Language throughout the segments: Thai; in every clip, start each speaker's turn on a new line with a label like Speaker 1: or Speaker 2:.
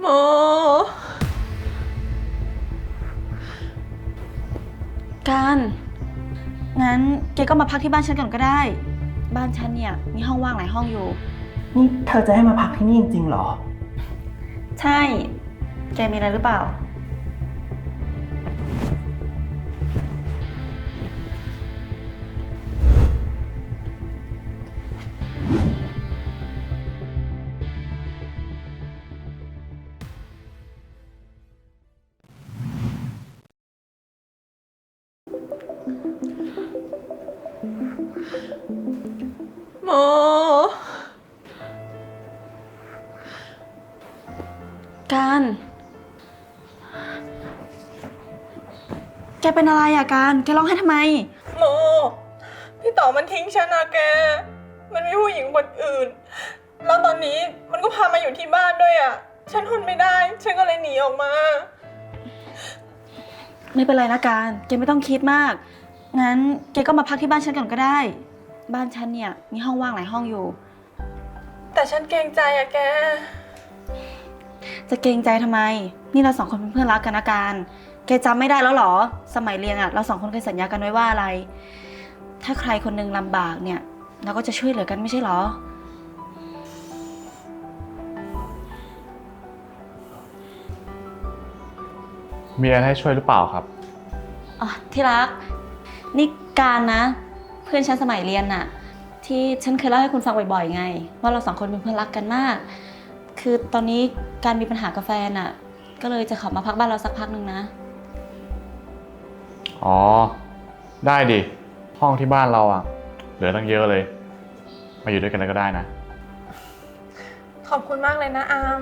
Speaker 1: โม
Speaker 2: การ งั้นแกก็มาพักที่บ้านฉันก่อนก็ได้ บ้านฉันเนี่ยมีห้องว่างหลายห้องอยู่
Speaker 3: นี่เธอจะให้มาพักที่นี่จริงๆเหรอ
Speaker 2: ใช่ แกมีอะไรหรือเปล่า
Speaker 1: โม
Speaker 2: การ แกเป็นอะไรอะการ แกร้องไห้ทำไม
Speaker 1: โม พี่ต่อมันทิ้งฉันนะแก มันมีผู้หญิงคนอื่น แล้วตอนนี้มันก็พามาอยู่ที่บ้านด้วยอะฉันทนไม่ได้ ฉันก็เลยหนีออกมา
Speaker 2: ไม่เป็นไรนะการ แกไม่ต้องคิดมาก งั้นแกก็มาพักที่บ้านฉันก่อนก็ได้ บ้านฉันเนี่ยมีห้องว่างหลายห้องอยู่
Speaker 1: แต่ฉันเกรงใจอะแก
Speaker 2: จะเกรงใจทำไม นี่เราสองคนเป็นเพื่อนรักกันนะการแกจำไม่ได้แล้วเหรอ สมัยเรียนอะเราสองคนเคยสัญญากันไว้ว่าอะไร ถ้าใครคนหนึงลำบากเนี่ย เราก็จะช่วยเหลือกันไม่ใช่เหรอ
Speaker 4: มีอะไรให้ช่วยหรือเปล่าครับ
Speaker 2: อ๋อที่รัก นี่การนะ เพื่อนฉันสมัยเรียนน่ะ ที่ฉันเคยเล่าให้คุณฟังบ่อยๆไง ว่าเราสองคนเป็นเพื่อนรักกันมาก คือตอนนี้การมีปัญหากับแฟนน่ะ ก็เลยจะขอมาพักบ้านเราสักพักหนึ่งนะ
Speaker 4: อ๋อ ได้ดิ ห้องที่บ้านเราอะ เหลือตั้งเยอะเลย มาอยู่ด้วยกันเลยก็ได้นะ
Speaker 1: ขอบคุณมากเลยนะอาม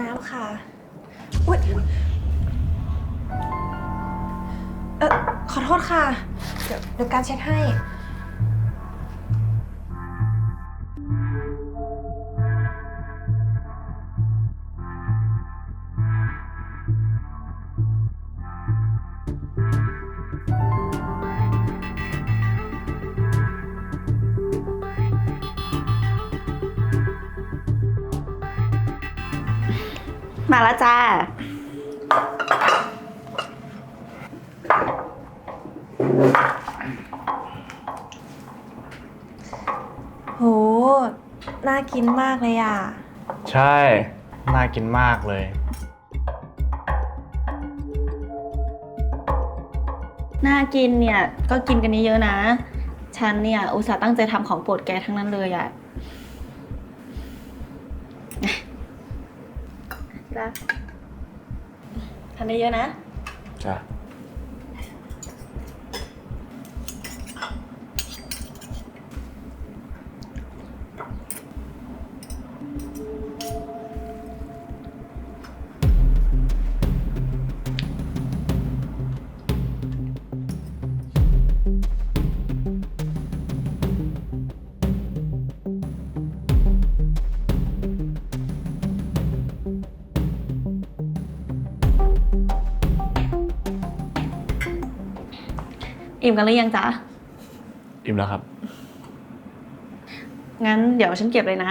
Speaker 5: น้ำค่ะ อุ๊ยเออขอโทษค่ะ เดี๋ยวเดี๋ยวการเช็ดให้
Speaker 2: มาแล้วจ้า
Speaker 5: โห น่ากินมากเลยอะ
Speaker 4: ใช่ น่ากินมากเลย
Speaker 2: น่ากินเนี่ย ก็กินกันเยอะๆนะ ฉันเนี่ย อุตส่าห์ตั้งใจทำของโปรดแกทั้งนั้นเลยอะรัก ทานได้เยอะนะ
Speaker 4: จ้ะ
Speaker 2: อิ่มกันหรือยังจ๊ะ
Speaker 4: อิ่มแล้วครับ
Speaker 2: งั้นเดี๋ยวฉันเก็บเลยนะ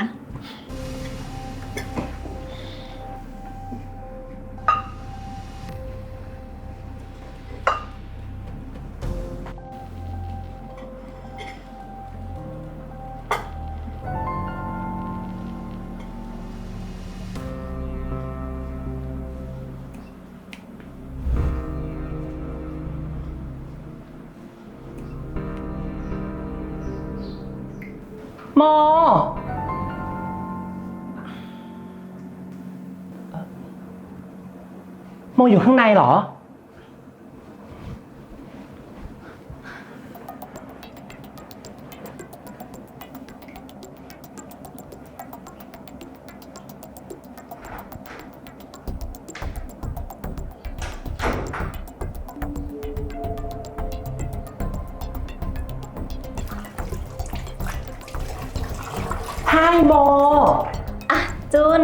Speaker 3: โม โมอยู่ข้างในเหรอ โม
Speaker 2: อะจุน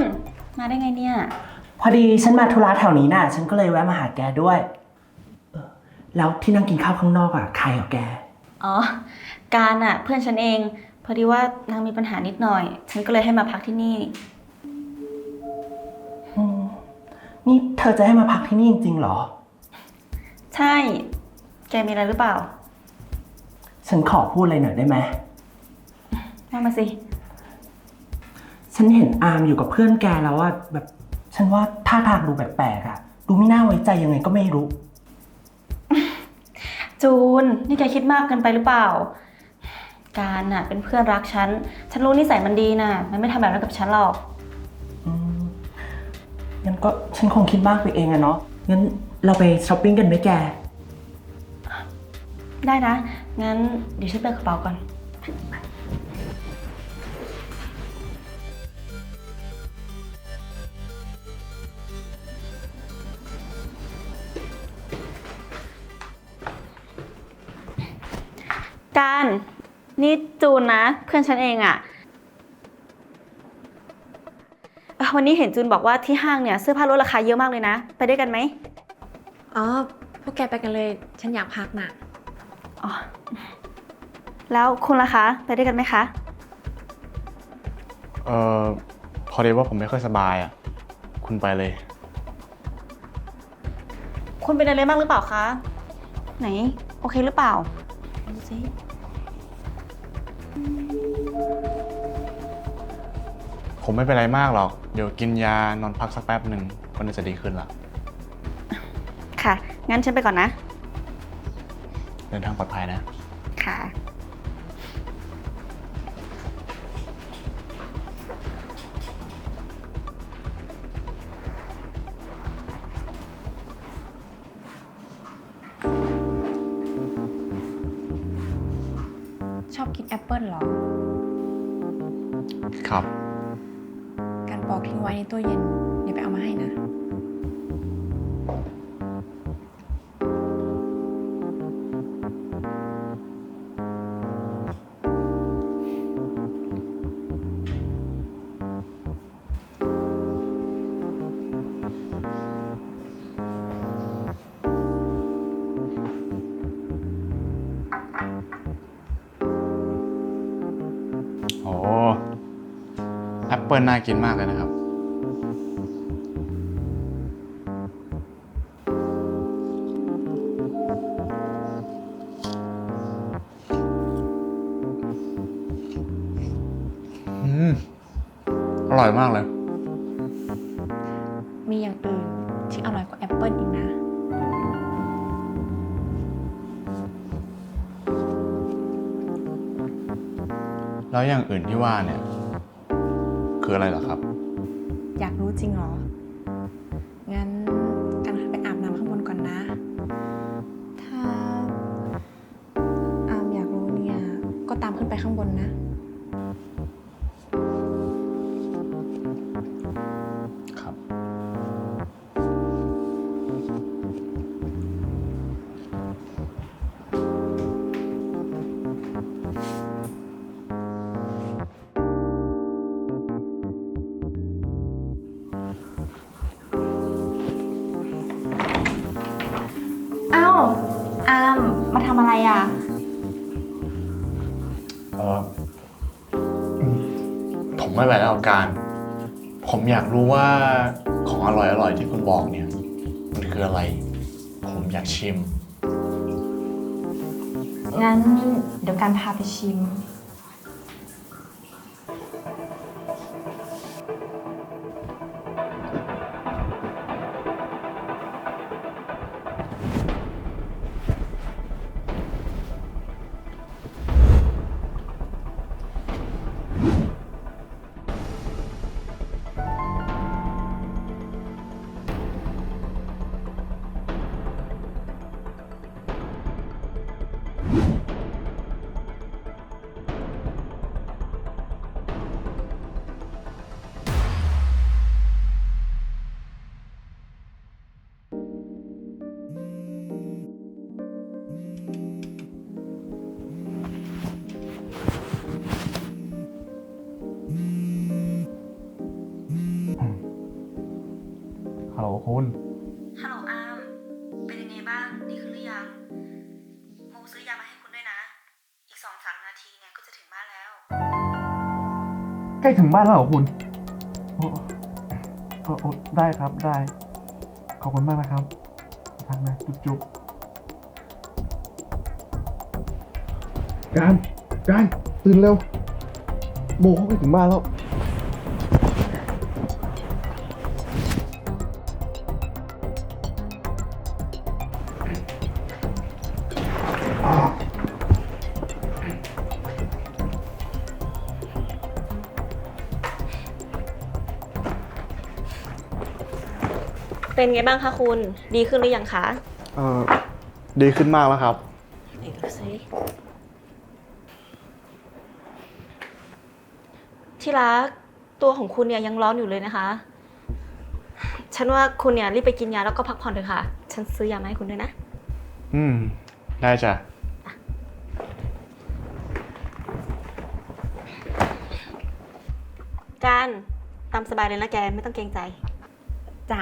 Speaker 2: มาได้ไงเนี่ย
Speaker 3: พอดีฉันมาธุระแถวนี้น่ะ ฉันก็เลยแวะมาหาแกด้วยเออแล้วที่นั่งกินข้าวข้างนอกอะใครเหรอแก
Speaker 2: อ๋อ การอะ เพื่อนฉันเอง พอดีว่านางมีปัญหานิดหน่อย ฉันก็เลยให้มาพักที่นี่
Speaker 3: อืมนี่เธอจะให้มาพักที่นี่จริงๆเหรอ
Speaker 2: ใช่ แกมีอะไรหรือเปล่า
Speaker 3: ฉันขอพูดอะไรหน่อยได้ไหม
Speaker 2: ว่ามาสิ
Speaker 3: ฉันเห็นอาร์มอยู่กับเพื่อนแกแล้วอะแบบฉันว่าท่าทางดูแปลกๆอะดูไม่น่าไว้ใจยังไงก็ไม่รู้
Speaker 2: จูน นี่แกคิดมากเกินไปหรือเปล่า การน่ะเป็นเพื่อนรักฉัน ฉันรู้นิสัยมันดีน่ะ มันไม่ทำแบบนั้นกับฉันหรอก
Speaker 3: อืมงั้นก็ฉันคงคิดมากไปเองอะเนาะงั้นเราไปช้อปปิ้งกันไหมแก
Speaker 2: ได้นะ งั้นเดี๋ยวฉันเปิดกระเป๋าก่อน การนี่จูนนะ เพื่อนฉันเองอะเอ่อวันนี้เห็นจูนบอกว่าที่ห้างเนี่ยเสื้อผ้าลดราคาเยอะมากเลยนะ ไปด้วยกันไหม
Speaker 5: อ๋อ พวกแกไปกันเลย ฉันอยากพักน่ะ
Speaker 2: อ๋อแล้วคุณล่ะคะ ไปด้วยกันไหมคะ
Speaker 4: เออพอดีว่าผมไม่ค่อยสบายอะ คุณไปเลย
Speaker 2: คุณเป็นอะไรบ้างหรือเปล่าคะ ไหน โอเคหรือเปล่าดูสิ
Speaker 4: ผมไม่เป็นไรมากหรอก เดี๋ยวกินยานอนพักสักแป๊บหนึ่งก็น่าจะดีขึ้นละ
Speaker 2: ค่ะ งั้นฉันไปก่อนนะ
Speaker 4: เดินทางปลอดภัยนะ
Speaker 2: ค่ะ
Speaker 5: อบกินแอปเปิลเหรอ
Speaker 4: ครับ
Speaker 5: การปอกทิ้งไว้ในตู้เย็น เดี๋ยวไปเอามาให้นะ
Speaker 4: ปเปิลน่ากินมากเลยนะครับ อืม อร่อยมากเลย
Speaker 5: มีอย่างอื่นที่อร่อยกว่าแอปเปิลอีกนะ
Speaker 4: แล้วอย่างอื่นที่ว่าเนี่ย คืออะไรเหรอครับ
Speaker 5: อยากรู้จริงเหรอ
Speaker 4: ผมไม่ไหวแล้วกับการ ผมอยากรู้ว่าของอร่อยอร่อยๆที่คุณบอกเนี่ยมันคืออะไร ผมอยากชิม
Speaker 5: งั้นเดี๋ยวการพาไปชิม
Speaker 4: คุณ
Speaker 2: ฮัลโหลอามเป็นยังไงบ้างดีขึ้นหรือยังโมซื้อยามาให้คุณด้วยนะ อีกสองสามนาทีเนี่ยก็จะถึงบ้านแล้ว
Speaker 4: ใกล้ถึงบ้านแล้วเหรอคุณโอ้โอ้โอ้ได้ครับได้ ขอบคุณมากนะครับทักนะจุ๊บจุ๊บการ การตื่นเร็ว โมเขาไปถึงบ้านแล้ว
Speaker 2: เป็นไงบ้างคะคุณ ดีขึ้นหรือยังคะ
Speaker 4: เออดีขึ้นมากแล้วครับ
Speaker 2: ไหนดูสิที่รักตัวของคุณเนี่ยยังร้อนอยู่เลยนะคะ ฉันว่าคุณเนี่ยรีบไปกินยาแล้วก็พักผ่อนเถอะค่ะ ฉันซื้อยามาให้คุณด้วยนะ
Speaker 4: อืม ได้จ้ะ
Speaker 2: การตามสบายเลยนะแกไม่ต้องเกรงใจ
Speaker 5: จ้ะ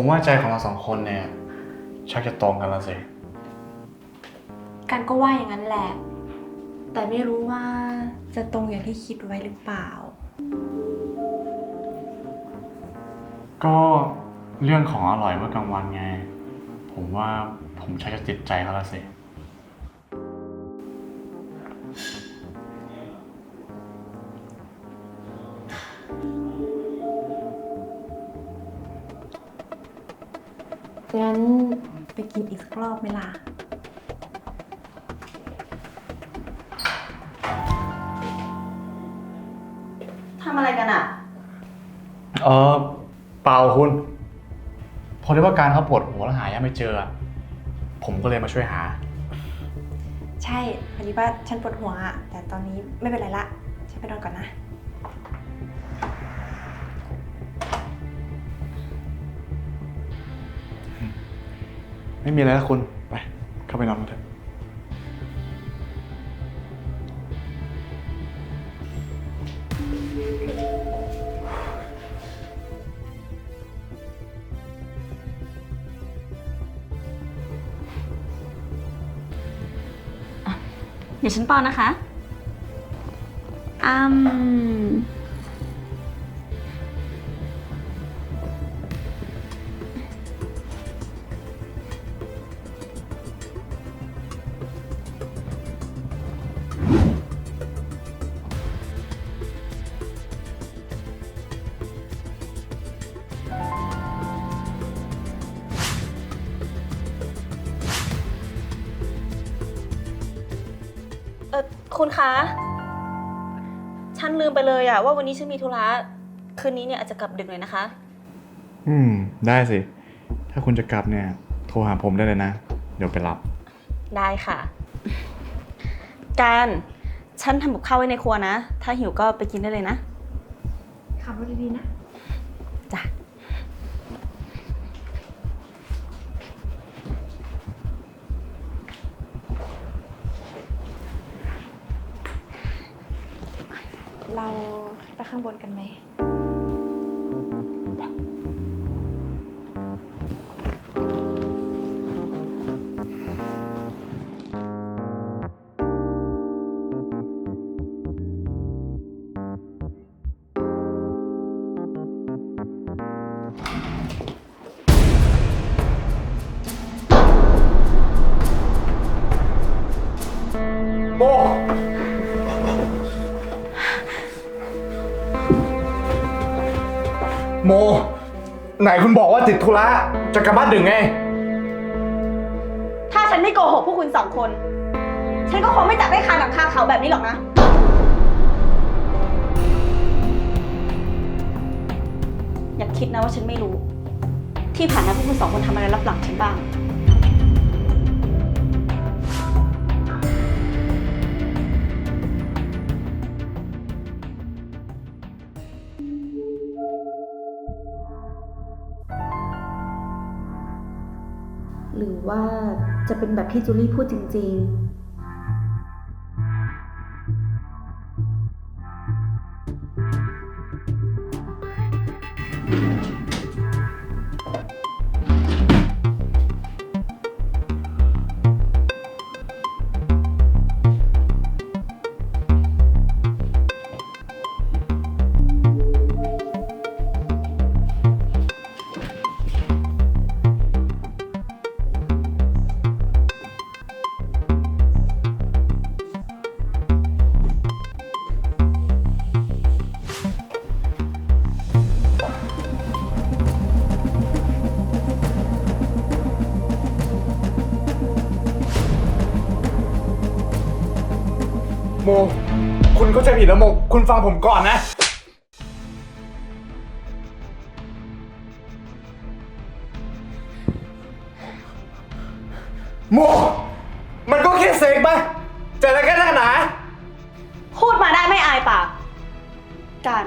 Speaker 4: ผมว่าใจของเราสองคนเนี่ยชักจะตรงกันแล้วสิ
Speaker 5: กันก็ว่าอย่างนั้นแหละ แต่ไม่รู้ว่าจะตรงอย่างที่คิดไว้หรือเปล่า
Speaker 4: ก็เรื่องของอร่อยเมื่อกลางวันไง ผมว่าผมชักจะติดใจเขาแล้วสิ
Speaker 5: งั้นไปกินอีกสักรอบไหมล่ะ
Speaker 2: ทำอะไรกันอะ
Speaker 4: เออเปล่าคุณ พอดีว่าการเขาปวดหัวแล้วหายังไม่เจออะผมก็เลยมาช่วยหา
Speaker 5: ใช่พอดีว่าฉันปวดหัวอะแต่ตอนนี้ไม่เป็นไรละ ฉันไปนอนก่อนนะ
Speaker 4: ไม่มีอะไรแล้วคุณ ไป เข้าไปนอนกันเถอะ
Speaker 2: เดี๋ยวฉันปอนนะคะอืม คุณคะ ฉันลืมไปเลยอะว่าวันนี้ฉันมีธุระ คืนนี้เนี่ยอาจจะกลับดึกหน่อยนะคะ
Speaker 4: อืม ได้สิ ถ้าคุณจะกลับเนี่ย โทรหาผมได้เลยนะ เดี๋ยวไปรับ
Speaker 2: ได้ค่ะ การ ฉันทำกับข้าวไว้ในครัวนะ ถ้าหิวก็ไปกินได้เลยนะ
Speaker 5: ขับรถดีๆนะ
Speaker 2: จ้ะ
Speaker 5: เราไปข้างบนกันไหม
Speaker 6: โม ไหนคุณบอกว่าติดธุระจะกลับบ้านดึงไง
Speaker 2: ถ้าฉันไม่โกหกพวกคุณสองคน ฉันก็คงไม่จับได้คาหนังคาเขาแบบนี้หรอกนะ อย่าคิดนะว่าฉันไม่รู้ ที่ผ่านมาพวกคุณสองคนทำอะไรรับหลังฉันบ้าง ว่าจะเป็นแบบที่จูลี่พูดจริง ๆ
Speaker 6: โม คุณเข้าใจผิดแล้วโม คุณฟังผมก่อนนะ โม มันก็แค่เซ็กปะจะอะไรกันนักหนา
Speaker 2: พูดมาได้ไม่อายปาก การ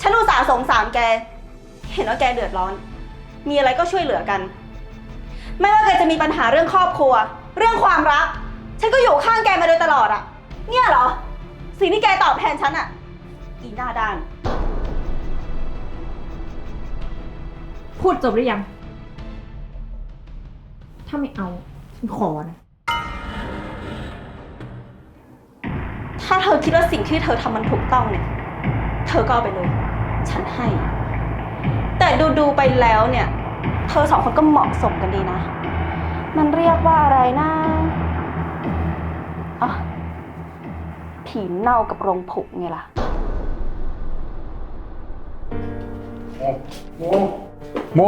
Speaker 2: ฉันอุตส่าห์สงสารแก เห็นว่าแกเดือดร้อน มีอะไรก็ช่วยเหลือกัน ไม่ว่าแกจะมีปัญหาเรื่องครอบครัว เรื่องความรัก ฉันก็อยู่ข้างแกมาโดยตลอดอะ เนี่ยเหรอ สิ่งที่แกตอบแทนฉันอะอีหน้าด้าน
Speaker 5: พูดจบหรือยัง ถ้าไม่เอาฉันขอนะ
Speaker 2: ถ้าเธอคิดว่าสิ่งที่เธอทำมันถูกต้องเนี่ย เธอก็เอาไปเลย ฉันให้ แต่ดูดูๆไปแล้วเนี่ย เธอสองคนก็เหมาะสมกันดีนะ มันเรียกว่าอะไรนะอะ ผีเน่ากับโรงผุไงล่ะ
Speaker 6: โมโม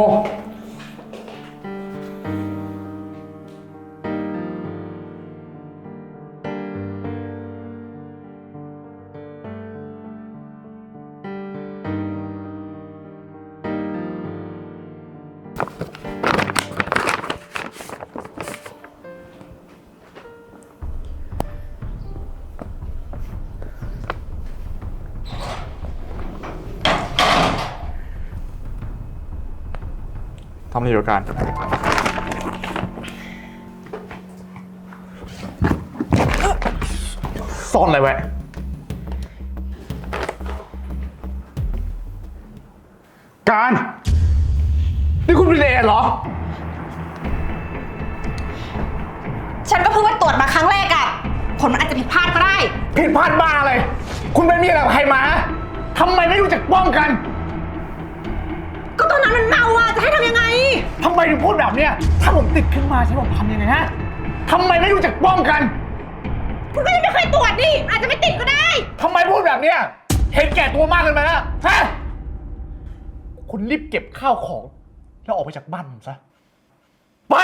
Speaker 6: ำอะไรอยู่กันซ่อนอะไรไว้การ นี่คุณเป็นเอเหรอ
Speaker 5: ฉันก็เพิ่งไปตรวจมาครั้งแรกอะผลมันอาจจะผิดพลาดก็ได้
Speaker 6: ผิดพลาดบ้าอะไรคุณไปมีอะไรกับใครมา ทำไมไม่รู้จักป้องกัน
Speaker 5: ก็ตอ นนั้นมันเมาอะจะให้ทำยังไง
Speaker 6: ทำไมถึงพูดแบบเนี้ย ถ้าผมติดขึ้นมาฉันบอกทำยังไงฮะทำไมไม่รู้จักป้องกัน
Speaker 5: คุณก็ยังไม่เคยตรวจดิอาจจะไม่ติดก็ได้
Speaker 6: ทำไมพูดแบบเนี้ย เห็นแก่ตัวมากเกินไปแล้วฮะ คุณรีบเก็บข้าวของ แล้วออกไปจากบ้านผมซะ ไป